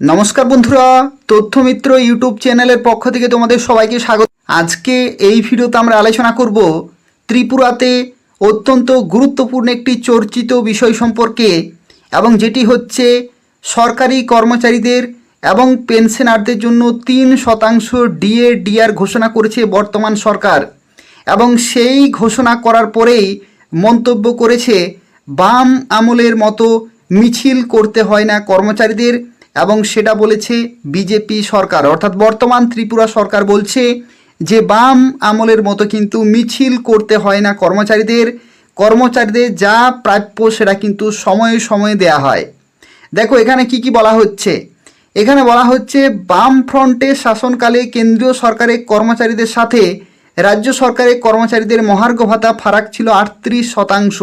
নমস্কার বন্ধুরা, তথ্যমিত্র ইউটিউব চ্যানেলের পক্ষ থেকে তোমাদের সবাইকে স্বাগত। আজকে এই ভিডিওতে আমরা আলোচনা করব ত্রিপুরাতে অত্যন্ত গুরুত্বপূর্ণ একটি চর্চিত বিষয় সম্পর্কে এবং যেটি হচ্ছে সরকারি কর্মচারীদের এবং পেনশনারদের জন্য তিন শতাংশ ডিএ ডিআর ঘোষণা করেছে বর্তমান সরকার এবং সেই ঘোষণা করার পরেই মন্তব্য করেছে, বাম আমলের মতো মিছিল করতে হয় না কর্মচারীদের। এবং সেটা বলেছে বিজেপি সরকার। অর্থাৎ বর্তমান ত্রিপুরা সরকার বলছে যে, বাম আমলের মতো কিন্তু মিছিল করতে হয় না কর্মচারীদের। কর্মচারীদের যা প্রাপ্য সেটা কিন্তু সময়ে সময়ে দেয়া হয়। দেখো, এখানে কি কি বলা হচ্ছে? এখানে বলা হচ্ছে বাম ফ্রন্টের শাসনকালে কেন্দ্রীয় সরকারের কর্মচারীদের সাথে রাজ্য সরকারের কর্মচারীদের মহার্ঘ ভাতা ফারাক ছিল আটত্রিশ শতাংশ।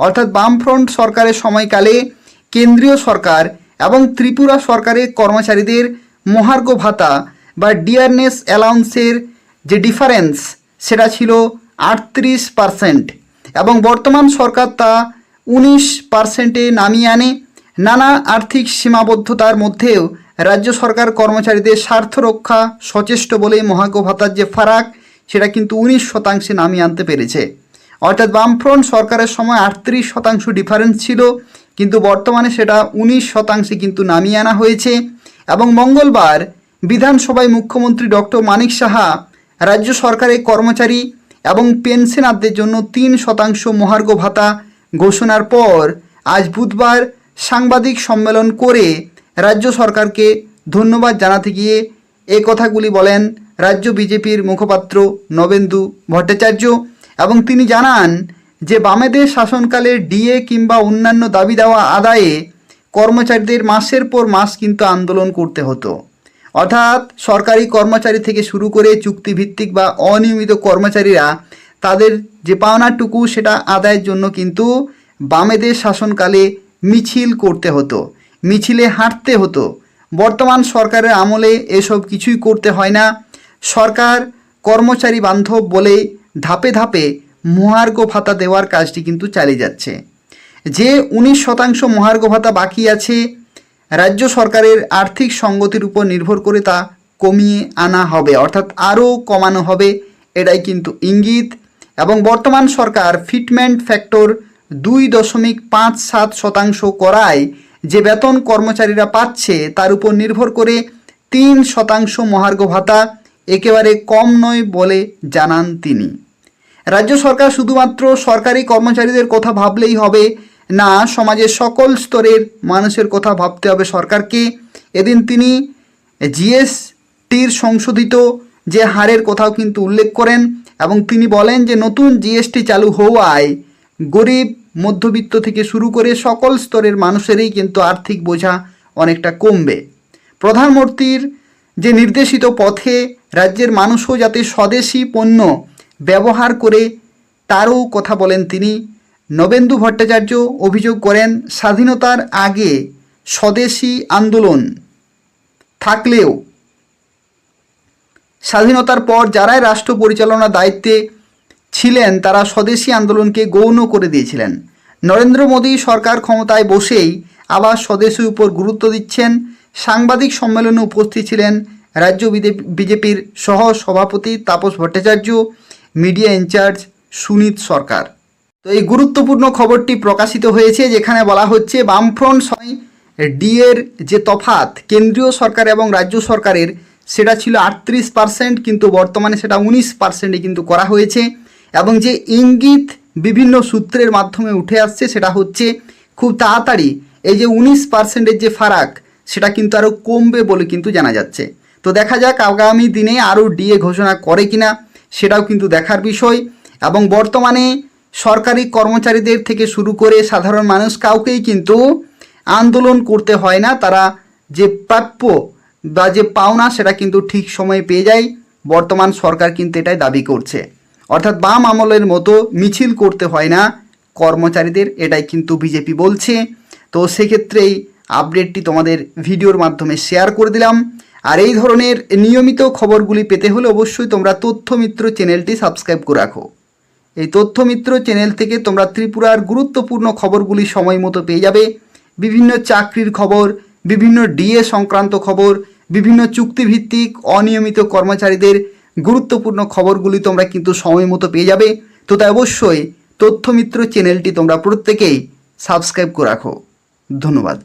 অর্থাৎ বামফ্রন্ট সরকারের সময়কালে কেন্দ্রীয় সরকার এবং ত্রিপুরা সরকারের কর্মচারীদের মহার্ঘ ভাতা বা ডিয়ারনেস অ্যালাউন্সের যে ডিফারেন্স, সেটা ছিল আটত্রিশ পারসেন্ট এবং বর্তমান সরকার তা উনিশ পার্সেন্টে নামিয়ে আনে। নানা আর্থিক সীমাবদ্ধতার মধ্যেও রাজ্য সরকার কর্মচারীদের স্বার্থ রক্ষা সচেষ্ট বলে মহার্ঘ ভাতার যে ফারাক, সেটা কিন্তু উনিশ শতাংশে নামিয়ে আনতে পেরেছে। অর্থাৎ বামফ্রন্ট সরকারের সময় আটত্রিশ শতাংশ ডিফারেন্স ছিল। কিন্তু বর্তমানে সেটা উনিশ শতাংশে কিন্তু নামিয়ে আনা হয়েছে এবং মঙ্গলবার বিধানসভায় মুখ্যমন্ত্রী ডক্টর মানিক সাহা, রাজ্য সরকারের কর্মচারী এবং পেনশনারদের জন্য তিন শতাংশ মহার্ঘ ভাতা ঘোষণার পর আজ বুধবার সাংবাদিক সম্মেলন করে রাজ্য সরকারকে ধন্যবাদ জানাতে গিয়ে এ কথাগুলি বলেন রাজ্য বিজেপির মুখপাত্র নবেন্দু ভট্টাচার্য এবং তিনি জানান যে বামেদের শাসনকালে ডিএ কিংবা অন্যান্য দাবি দেওয়া আদায়ে কর্মচারীদের মাসের পর মাস কিন্তু আন্দোলন করতে হতো। অর্থাৎ সরকারি কর্মচারী থেকে শুরু করে চুক্তিভিত্তিক বা অনিয়মিত কর্মচারীরা তাদের যে পাওনাটুকু সেটা আদায়ের জন্য কিন্তু বামেদের শাসনকালে মিছিল করতে হতো, মিছিলে হাঁটতে হতো। বর্তমান সরকারের আমলে এসব কিছুই করতে হয় না। সরকার কর্মচারী বান্ধব বলে ধাপে ধাপে মহার্ঘ ভাতা দেওয়ার কাজটি কিন্তু চালিয়ে যাচ্ছে। যে উনিশ শতাংশ মহার্ঘ ভাতা বাকি আছে, রাজ্য সরকারের আর্থিক সঙ্গতির উপর নির্ভর করে তা কমিয়ে আনা হবে, অর্থাৎ আরও কমানো হবে, এটাই কিন্তু ইঙ্গিত। এবং বর্তমান সরকার ফিটমেন্ট ফ্যাক্টর দুই দশমিক পাঁচ সাত শতাংশ করায় যে বেতন কর্মচারীরা পাচ্ছে, তার উপর নির্ভর করে তিন শতাংশ মহার্ঘ ভাতা একেবারে কম নয় বলে জানান তিনি। রাজ্য সরকার শুধুমাত্র সরকারি কর্মচারীদের কথা ভাবলেই হবে। না, সমাজের সকল স্তরের মানুষের কথা ভাবতে হবে সরকারকে। এদিন তিনি জিএসটির সংশোধিত যে হারের কথাও কিন্তু উল্লেখ করেন এবং তিনি বলেন যে নতুন জিএসটি চালু হওয়ায় গরিব, মধ্যবিত্ত থেকে শুরু করে সকল স্তরের মানুষেরই কিন্তু আর্থিক বোঝা অনেকটা কমবে। প্রধানমন্ত্রীর যে নির্দেশিত পথে রাজ্যের মানুষও যাতে স্বদেশি পণ্য ব্যবহার করে তারও কথা বলেন তিনি। নবেন্দু ভট্টাচার্য অভিযোগ করেন, স্বাধীনতার আগে স্বদেশি আন্দোলন থাকলেও স্বাধীনতার পর যারাই রাষ্ট্র পরিচালনার দায়িত্বে ছিলেন, তারা স্বদেশি আন্দোলনকে গৌণ করে দিয়েছিলেন। নরেন্দ্র মোদী সরকার ক্ষমতায় বসেই আবার স্বদেশীর উপর গুরুত্ব দিচ্ছেন। সাংবাদিক সম্মেলনে উপস্থিত ছিলেন রাজ্য বিজেপির সহ সভাপতি Tapas Bhattacharya media in charge Sunit Sarkar. তো এই গুরুত্বপূর্ণ খবরটি প্রকাশিত হয়েছে, যেখানে বলা হচ্ছে, বামফ্রন্ট সময় ডিএর যে তফাত কেন্দ্রীয় সরকার এবং রাজ্য সরকারের, সেটা ছিল আটত্রিশ পার্সেন্ট কিন্তু বর্তমানে সেটা উনিশ পার্সেন্টে কিন্তু করা হয়েছে। এবং যে ইঙ্গিত বিভিন্ন সূত্রের মাধ্যমে উঠে আসছে, সেটা হচ্ছে, খুব তাড়াতাড়ি এই যে উনিশ পার্সেন্টের যে ফারাক, সেটা কিন্তু আরও কমবে বলে কিন্তু জানা যাচ্ছে। তো দেখা যাক, আগামী দিনে আরও ডিএ ঘোষণা করে কিনা। সেটাও কিন্তু দেখার বিষয়। এবং বর্তমানে সরকারি কর্মচারীদের থেকে শুরু করে সাধারণ মানুষ কাউকেই কিন্তু আন্দোলন করতে হয় না। তারা যে প্রাপ্য বা যে পাওনা সেটা কিন্তু ঠিক সময়ে পেয়ে যায়। বর্তমান সরকার কিন্তু এটাই দাবি করছে। অর্থাৎ বাম আমলের মতো মিছিল করতে হয় না। কর্মচারীদের এটাই কিন্তু বিজেপি বলছে। তো সেক্ষেত্রেই আপডেটটি তোমাদের ভিডিওর মাধ্যমে শেয়ার করে দিলাম। আর এই ধরনের নিয়মিত খবরগুলি পেতে হলে অবশ্যই তোমরা তথ্যমিত্র চ্যানেলটি সাবস্ক্রাইব করে রাখো। এই তথ্যমিত্র চ্যানেল থেকে তোমরা ত্রিপুরার গুরুত্বপূর্ণ খবরগুলি সময় মতো পেয়ে যাবে। বিভিন্ন চাকরির খবর, বিভিন্ন ডিএ সংক্রান্ত খবর, বিভিন্ন চুক্তিভিত্তিক অনিয়মিত কর্মচারীদের গুরুত্বপূর্ণ খবরগুলি তোমরা কিন্তু সময় মতো পেয়ে যাবে। তো তাই অবশ্যই তথ্যমিত্র চ্যানেলটি তোমরা প্রত্যেকেই সাবস্ক্রাইব করে রাখো। ধন্যবাদ।